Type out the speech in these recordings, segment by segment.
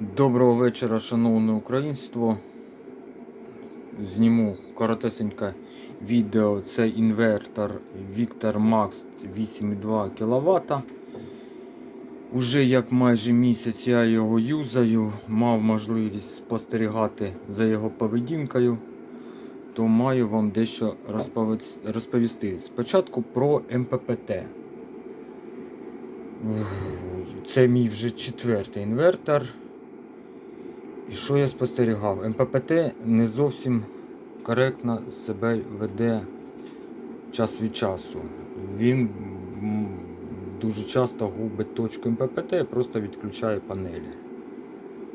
Доброго вечора, шановне українство. Зніму коротесеньке відео. Це інвертор Victor Max 8,2 кВт. Уже як майже місяць я його юзаю, мав можливість спостерігати за його поведінкою, то маю вам дещо розповісти. Спочатку про МППТ. Це мій вже четвертий інвертор. І що я спостерігав? МППТ не зовсім коректно себе веде час від часу. Він дуже часто губить точку МППТ і просто відключає панелі.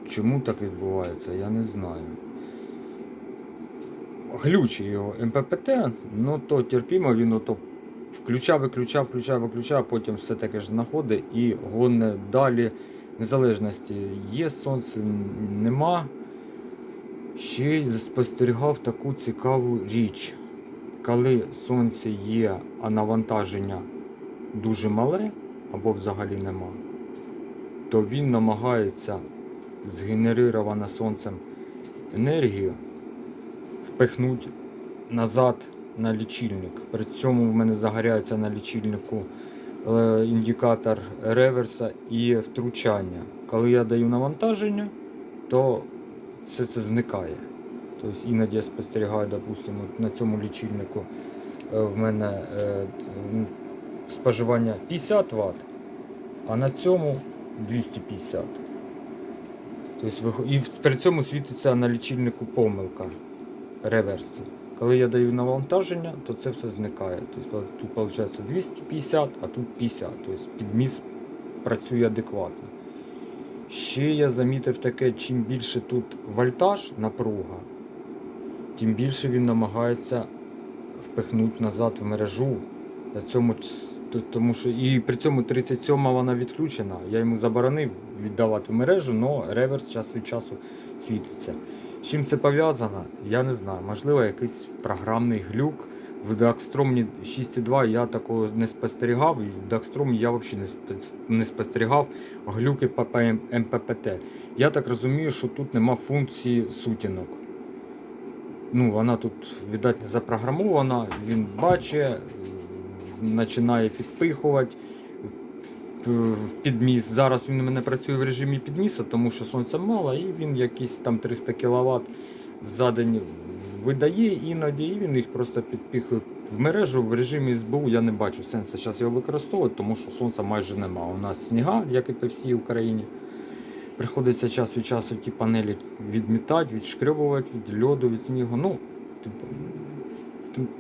Чому так відбувається, я не знаю. Глючить його МППТ, ну то терпімо, він ото включав, виключав, включав, виключав, потім все таке ж знаходить і гоне далі незалежності є сонце, нема. Ще й спостерігав таку цікаву річ. Коли сонце є, а навантаження дуже мале або взагалі нема, то він намагається згенерирована сонцем енергію впихнути назад на лічильник. При цьому в мене загоряється на лічильнику індикатор реверса і втручання. Коли я даю навантаження, то все це зникає. Тобто іноді я спостерігаю, допустимо, на цьому лічильнику е, в мене е, споживання 50 Вт, а на цьому 250. Тобто, і при цьому світиться на лічильнику помилка реверсі. Коли я даю навантаження, то це все зникає. Тобто тут виходить 250, а тут 50. Тобто підміс працює адекватно. Ще я замітив таке, чим більше тут вольтаж, напруга, тим більше він намагається впихнути назад в мережу. Цьому, тому що, і при цьому 37 вона відключена. Я йому заборонив віддавати в мережу, але реверс час від часу світиться. З чим це пов'язано, я не знаю. Можливо, якийсь програмний глюк. В Дакстромі 6.2 я такого не спостерігав, і в Дакстромі я взагалі не, спос- не спостерігав глюки по ПМ МППТ. Я так розумію, що тут нема функції сутінок. Ну, вона тут, видать, не запрограмована, він бачить, починає підпихувати в- підміс. Зараз він у мене працює в режимі підміса, тому що сонця мало, і він якісь там 300 кВт за день видає іноді, і він їх просто підпихує в мережу. В режимі СБУ я не бачу сенсу зараз його використовувати, тому що сонця майже нема. У нас сніга, як і по всій Україні. Приходиться час від часу ті панелі відмітати, відшкребувати від льоду, від снігу. Ну, типу,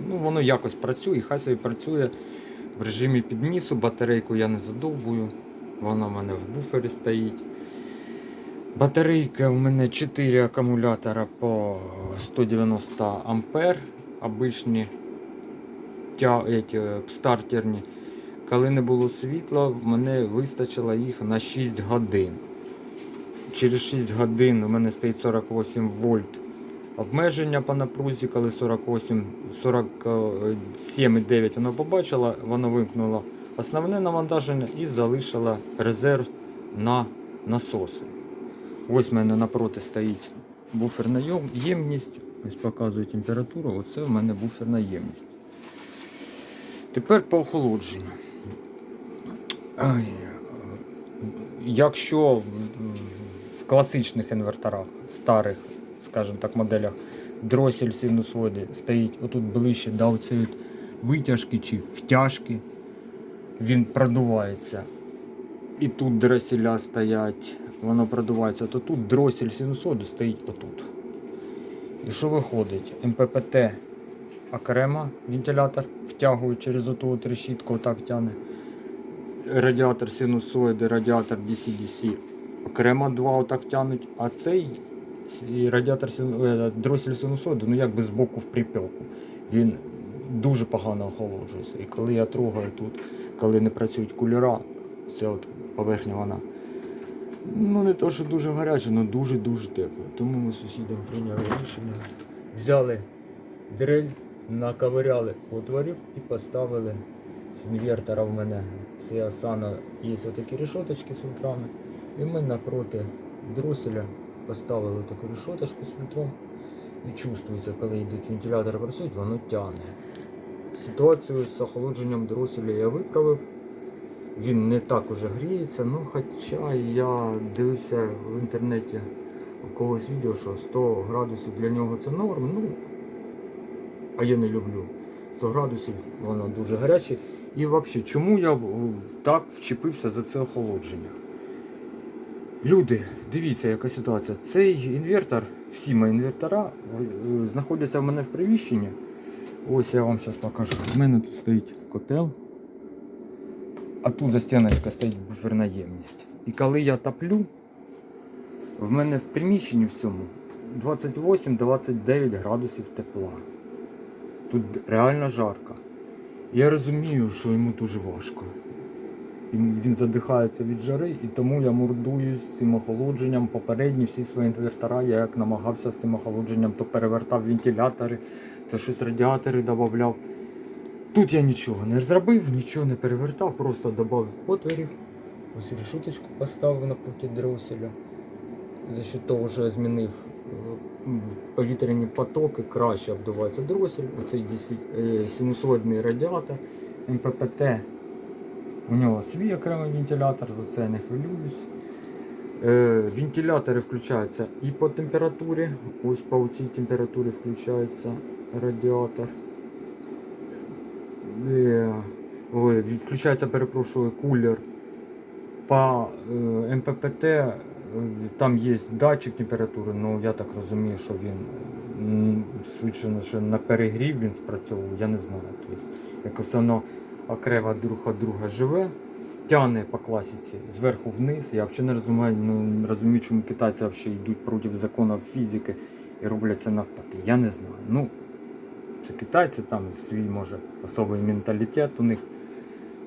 ну, воно якось працює, хай собі працює в режимі підмісу. Батарейку я не задовбую, вона в мене в буфері стоїть. Батарейка у мене 4 акумулятора по 190 ампер, обичні тя, еті, стартерні. Коли не було світла, в мене вистачило їх на 6 годин. Через 6 годин у мене стоїть 48 вольт обмеження по напрузі, коли 48, 47,9 воно побачило, воно вимкнуло основне навантаження і залишило резерв на насоси. Ось в мене напроти стоїть буферна ємність. Ось показую температуру. Оце в мене буферна ємність. Тепер по охолодженню. Якщо в класичних інверторах, старих, скажімо так, моделях, дросель синусоїди стоїть отут ближче до цієї витяжки чи втяжки, він продувається. І тут дроселя стоять, воно продувається, то тут дросель синусоїди стоїть отут. І що виходить? МППТ окремо вентилятор втягує через оту от решітку, отак тягне. Радіатор синусоїди, радіатор DC-DC окремо два отак тягнуть, а цей і радіатор е, дросель синусоїди, ну якби збоку в припеку. Він дуже погано охолоджується. І коли я трогаю тут, коли не працюють кулера, це от поверхня вона. Ну не то, що дуже гаряча, але дуже-дуже тепла. Тому ми з сусідом прийняли рішення. Взяли дрель, наковиряли отворів і поставили з інвертора в мене Сіасана є отакі решоточки з фільтрами. І ми напроти дроселя, поставили таку решеточку з фільтром. І чувствується, коли йдуть вентилятори працюють, воно тягне. Ситуацію з охолодженням дроселя я виправив. Він не так уже гріється, ну хоча я дивився в інтернеті у когось відео, що 100 градусів для нього це норм. Ну, а я не люблю. 100 градусів воно дуже гаряче. І взагалі, чому я так вчепився за це охолодження? Люди, дивіться, яка ситуація. Цей інвертор, всі мої інвертора е, знаходяться в мене в приміщенні. Ось я вам зараз покажу. У мене тут стоїть котел, а тут за стіночка стоїть буферна ємність. І коли я топлю, в мене в приміщенні в цьому 28-29 градусів тепла. Тут реально жарко. Я розумію, що йому дуже важко. Він задихається від жари, і тому я мордуюсь цим охолодженням. Попередні всі свої інвертора я як намагався з цим охолодженням, то перевертав вентилятори, то щось радіатори додавав. Тут я нічого не зробив, нічого не перевертав, просто додав отворів. Ось решеточку поставив на путі дроселя. За що того вже змінив е, повітряні потоки, краще обдувається дросель. Оцей е, синусоїдний радіатор МППТ. У нього свій окремий вентилятор, за це я не хвилююсь. Е, вентилятори включаються і по температурі. Ось по цій температурі включається радіатор. Е, ой, включається, перепрошую, кулер. По е, МППТ там є датчик температури, але я так розумію, що він швидше на- перегрів він спрацьовував, я не знаю. Тобто, якось воно окремо друг від друга живе, тягне по класиці зверху вниз. Я взагалі не розумію, ну, не розумію, чому китайці взагалі йдуть проти законів фізики і роблять це навпаки. Я не знаю. Ну, це китайці, там свій може особий менталітет у них.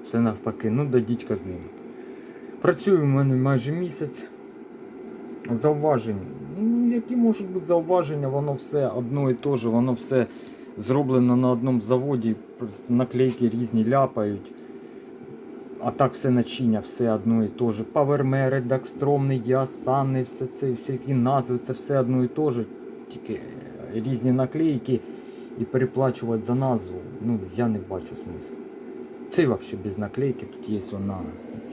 Все навпаки, ну да дідька з ним. Працюю в мене майже місяць. Зауважень. Ну, які можуть бути зауваження, воно все одно і те же, воно все зроблено на одному заводі, наклейки різні ляпають. А так все начиння, все одно і те же. Павермери, Дакстромни, Ясани, все це, всі ці назви, це все одно і те же. Тільки різні наклейки і переплачувати за назву. Ну, я не бачу смислу. Це взагалі без наклейки, тут є вона,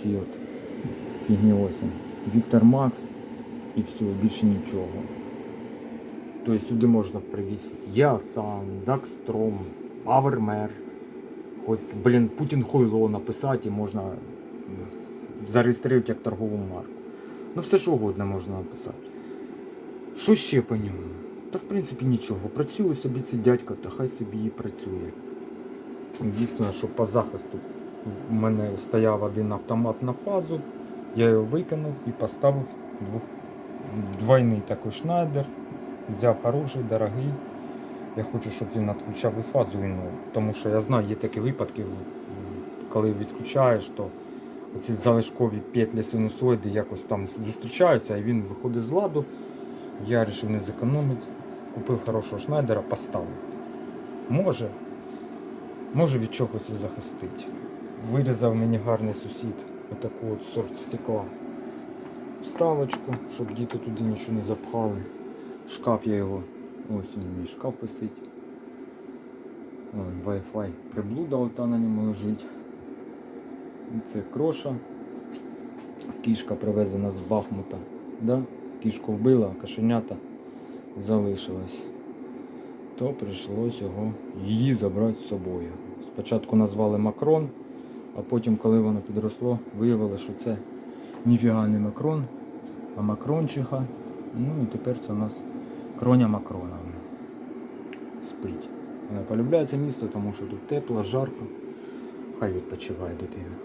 ці от фігні ось. Віктор Макс і все, більше нічого. Тобто сюди можна привісити Ясан, Дакстром, Павермер. Хоч, блін, Путін Хойло написати і можна зареєструвати як торгову марку. Ну все що угодно можна написати. Що ще по ньому? Та в принципі нічого. Працює собі цей дядько, та хай собі і працює. Дійсно, що по захисту у мене стояв один автомат на фазу, я його викинув і поставив двох... двойний такий шнайдер. Взяв хороший, дорогий. Я хочу, щоб він відключав і фазу і ну, тому що я знаю, є такі випадки, коли відключаєш, то ці залишкові петлі синусоїди якось там зустрічаються, і він виходить з ладу. Я вирішив не зекономити. Купив хорошого шнайдера, поставив. Може, може від чогось і захистить. Вирізав мені гарний сусід отаку от сорт стекла. Вставочку, щоб діти туди нічого не запхали. Шкаф я його. Ось він мій шкаф висить. Wi-Fi приблуда ота на ньому лежить. Це кроша. Кішка привезена з Бахмута. Да? Кішку вбила, кошенята залишилась. То прийшлось його її забрати з собою. Спочатку назвали Макрон, а потім, коли воно підросло, виявили, що це ніфіга не Макрон, а Макрончиха. Ну і тепер це у нас Кроня Макрона. Спить. Вона полюбляє це місто, тому що тут тепло, жарко. Хай відпочиває дитина.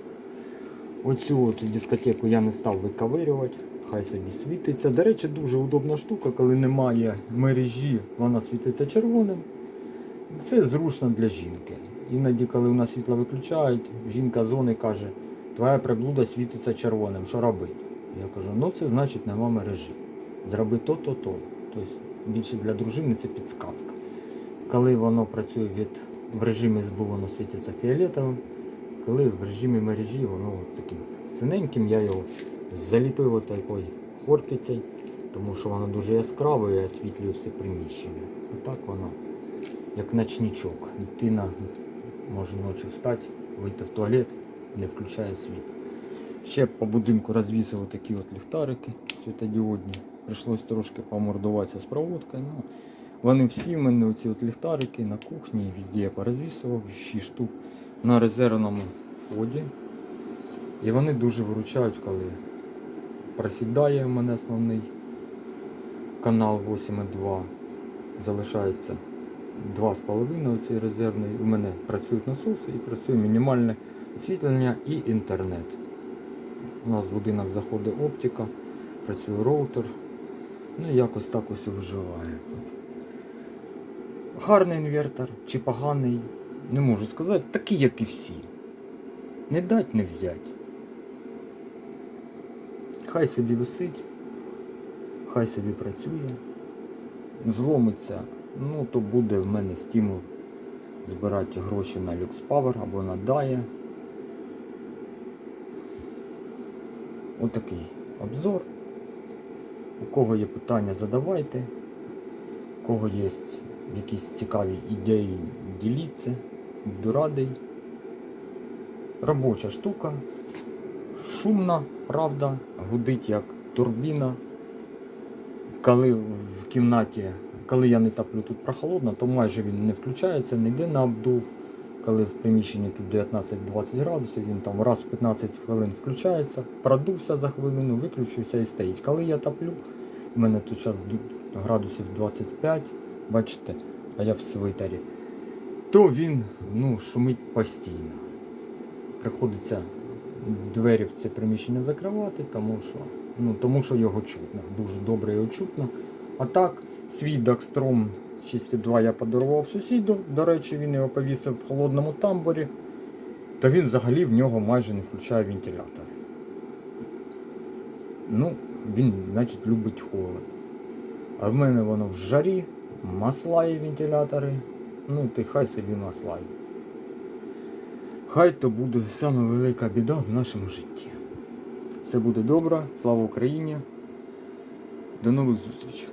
Оцю от дискотеку я не став виковирювати, хай собі світиться. До речі, дуже удобна штука, коли немає мережі, вона світиться червоним. Це зручно для жінки. Іноді, коли нас світло виключають, жінка і каже, твоя приблуда світиться червоним, що робити? Я кажу, ну це значить нема мережі. Зроби то, то, то. Тобто більше для дружини це підсказка. Коли воно працює від в режимі СБУ, воно світиться фіолетовим. Коли в режимі мережі воно таким синеньким, я його заліпив отакою хортицей, тому що воно дуже яскраве і освітлює все приміщення. А так воно як ночничок. Дитина може ночі встати, вийти в туалет не включає світ. Ще по будинку розвісили такі от ліхтарики світодіодні. Прийшлось трошки помордуватися з проводкою. Ну, вони всі в мене оці от ліхтарики на кухні, везде я порозвісував, 6 штук на резервному вході. І вони дуже виручають, коли просідає у мене основний канал 8.2. Залишається 2,5 оцей резервний. У мене працюють насоси і працює мінімальне освітлення і інтернет. У нас в будинок заходить оптика, працює роутер. Ну якось так ось виживає. Гарний інвертор чи поганий, не можу сказати, такий, як і всі. Не дать, не взять. Хай собі висить, хай собі працює, зломиться, ну то буде в мене стимул збирати гроші на LuxPower або на DAE. Отакий обзор. У кого є питання, задавайте. У кого є якісь цікаві ідеї, діліться. Буду радий. Робоча штука. Шумна, правда, гудить як турбіна. Коли в кімнаті, коли я не таплю тут прохолодно, то майже він не включається, не йде на обдув. Коли в приміщенні тут 19-20 градусів, він там раз в 15 хвилин включається, продувся за хвилину, виключився і стоїть. Коли я таплю, у мене тут зараз градусів 25, бачите, а я в свитері, то він ну, шумить постійно. Приходиться двері в це приміщення закривати, тому що, ну, тому що його чутно, дуже добре його чутно. А так, свій Дакстром 6.2 я подарував сусіду. До речі, він його повісив в холодному тамбурі. Та він взагалі в нього майже не включає вентилятор. Ну, він, значить, любить холод. А в мене воно в жарі, маслає вентилятори. Ну, ти хай собі маслає. Хай то буде саме велика біда в нашому житті. Все буде добре, слава Україні. До нових зустрічей.